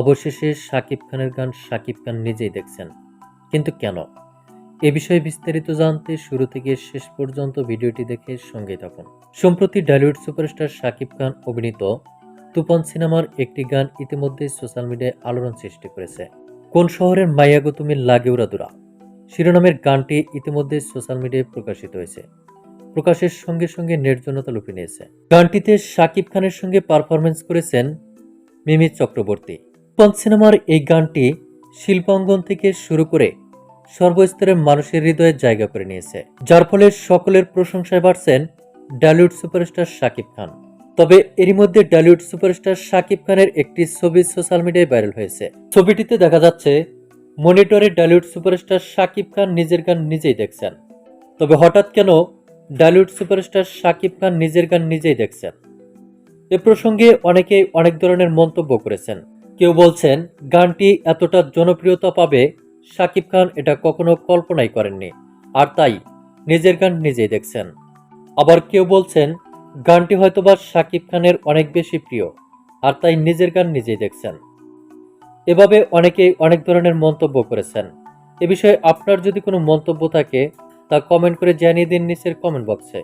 অবশেষে শাকিব খানের গান শাকিব খান নিজেই দেখছেন। কিন্তু কেন? এ বিষয়ে বিস্তারিত জানতে শুরু থেকে শেষ পর্যন্ত ভিডিওটি দেখে সঙ্গে থাকুন। সম্প্রতি ডালিউড সুপারস্টার শাকিব খান অভিনীত তুফান সিনেমার একটি গান ইতিমধ্যে সোশ্যাল মিডিয়ায় আলোড়ন সৃষ্টি করেছে। কোন শহরের মাইয়াগো তুমি লাগে উড়াদুরা শিরোনামের গানটি ইতিমধ্যে সোশ্যাল মিডিয়ায় প্রকাশিত হয়েছে। প্রকাশের সঙ্গে সঙ্গে নির্জনতা লুপে নিয়েছে। গানটিতে শাকিব খানের সঙ্গে পারফরমেন্স করেছেন মিমি চক্রবর্তী। পঞ্চ সিনেমার এই গানটি শিল্পাঙ্গন থেকে শুরু করে সর্বস্তরের মানুষের হৃদয়ে জায়গা করে নিয়েছে। যার ফলে সকলের প্রশংসায় বাড়ছেন ডালিউড সুপারস্টার শাকিব খান। তবে এরই মধ্যে ডালিউড সুপারস্টার শাকিব খানের একটি ছবি সোশ্যাল মিডিয়ায় ভাইরাল হয়েছে। ছবিটিতে দেখা যাচ্ছে মনিটরে ডালিউড সুপারস্টার শাকিব খান নিজের গান নিজেই দেখছেন। তবে হঠাৎ কেন ডালিউড সুপারস্টার শাকিব খান নিজের গান নিজেই দেখছেন। এ প্রসঙ্গে অনেকেই অনেক ধরনের মন্তব্য করেছেন। কেউ বলছেন, গানটি এতটা জনপ্রিয়তা পাবে শাকিব খান এটা কখনো কল্পনাই করেননি। আর তাই নিজের গান নিজেই দেখছেন। আবার কেউ বলছেন, গানটি হয়তোবা শাকিব খানের অনেক বেশি প্রিয়, আর তাই নিজের গান নিজেই দেখছেন। এভাবে অনেকেই অনেক ধরনের মন্তব্য করেছেন। এ বিষয়ে আপনার যদি কোনো মন্তব্য থাকে তা কমেন্ট করে জানিয়ে দিন নিচের কমেন্ট বক্সে